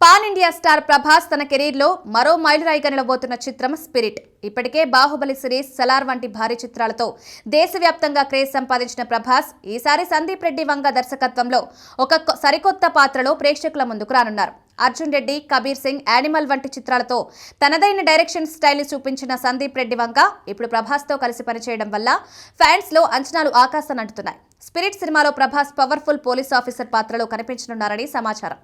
Pan India star Prabhas తన కెరీర్లో మరో మైలురాయిగా నిలబోతున్న చిత్రం స్పిరిట్. ఇప్పటికే బాహుబలి సిరీస్ సలార్ వంటి భారీ చిత్రాలతో దేశవ్యాప్తంగా క్రేజ్ సంపాదించిన ప్రభాస్ ఈసారి సందీప్ రెడ్డి వంగ దర్శకత్వంలో ఒక సరికొత్త పాత్రలో ప్రేక్షకుల ముందుకు రానున్నారు. అర్జున్ రెడ్డి కబీర్ సింగ్ యానిమల్ వంటి చిత్రాలతో తనదైన డైరెక్షన్ స్టైల్ చూపించిన సందీప్ రెడ్డి వంక ఇప్పుడు ప్రభాస్తో కలిసి పనిచేయడం వల్ల ఫ్యాన్స్లో అంచనాలు ఆకాశాన్నంటుతున్నాయి స్పిరిట్ సినిమాలో ప్రభాస్ పవర్ఫుల్ పోలీస్ ఆఫీసర్ పాత్రలో కనిపించనున్నారని సమాచారం.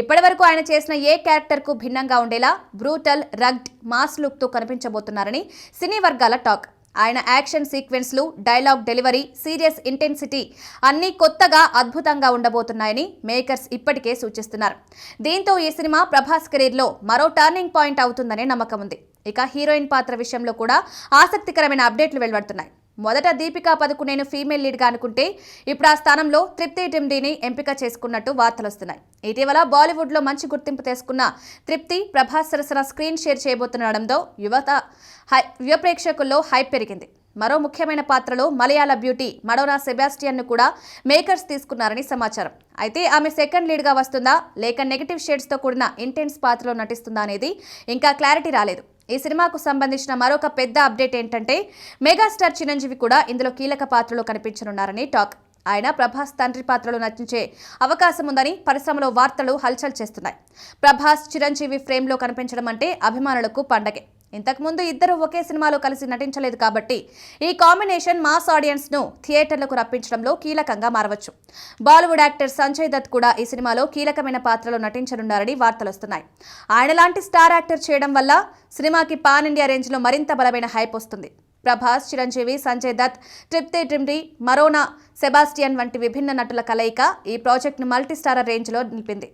ఇప్పటివరకు ఆయన చేసిన ఏ క్యారెక్టర్కు భిన్నంగా ఉండేలా బ్రూటల్ రగ్డ్ మాస్ లుక్తో కనిపించబోతున్నారని సినీ వర్గాల టాక్. ఆయన యాక్షన్ సీక్వెన్స్లు డైలాగ్ డెలివరీ సీరియస్ ఇంటెన్సిటీ అన్నీ కొత్తగా అద్భుతంగా ఉండబోతున్నాయని మేకర్స్ ఇప్పటికే సూచిస్తున్నారు. దీంతో ఈ సినిమా ప్రభాస్ కెరీర్లో మరో టర్నింగ్ పాయింట్ అవుతుందనే నమ్మకం ఉంది. ఇక హీరోయిన్ పాత్ర విషయంలో కూడా ఆసక్తికరమైన అప్డేట్లు వెలువడుతున్నాయి. మొదట దీపికా పదుకునేను ఫీమేల్ లీడ్గా అనుకుంటే ఇప్పుడు ఆ స్థానంలో తృప్తి టిమ్డీని ఎంపిక చేసుకున్నట్టు వార్తలు వస్తున్నాయి ఇటీవల బాలీవుడ్లో మంచి గుర్తింపు తెసుకున్న తృప్తి ప్రభాస్ సరసన స్క్రీన్ షేర్ చేయబోతుండడంతో యువత హై యువ ప్రేక్షకుల్లో హైప్ పెరిగింది. మరో ముఖ్యమైన పాత్రలో మలయాళ బ్యూటీ మడోనా సెబాస్టియన్ను కూడా మేకర్స్ తీసుకున్నారని సమాచారం. అయితే ఆమె సెకండ్ లీడ్గా వస్తుందా లేక నెగిటివ్ షేడ్స్తో కూడిన ఇంటెన్స్ పాత్రలో నటిస్తుందా అనేది ఇంకా క్లారిటీ రాలేదు. ఈ సినిమాకు సంబంధించిన మరొక పెద్ద అప్డేట్ ఏంటంటే మెగాస్టార్ చిరంజీవి కూడా ఇందులో కీలక పాత్రలో కనిపించనున్నారని టాక్. ఆయన ప్రభాస్ తండ్రి పాత్రలో నటించే అవకాశం ఉందని పరిశ్రమలో వార్తలు హల్చల్ చేస్తున్నాయి. ప్రభాస్ చిరంజీవి ఫ్రేమ్లో కనిపించడం అంటే అభిమానులకు పండగే. ఇంతకుముందు ఇద్దరు ఒకే సినిమాలో కలిసి నటించలేదు కాబట్టి ఈ కాంబినేషన్ మాస్ ఆడియన్స్ను థియేటర్లకు రప్పించడంలో కీలకంగా మారవచ్చు. బాలీవుడ్ యాక్టర్ సంజయ్ దత్ కూడా ఈ సినిమాలో కీలకమైన పాత్రలో నటించనున్నారని వార్తలు వస్తున్నాయి. ఆయన లాంటి స్టార్ యాక్టర్ చేయడం వల్ల సినిమాకి పాన్ ఇండియా రేంజ్లో మరింత బలమైన హైప్ వస్తుంది. ప్రభాస్ చిరంజీవి సంజయ్ దత్ ట్రిప్తే ట్రిమ్డి మరోనా సెబాస్టియన్ వంటి విభిన్న నటుల కలయిక ఈ ప్రాజెక్ట్ను మల్టీస్టారర్ రేంజ్లో నిలిపింది.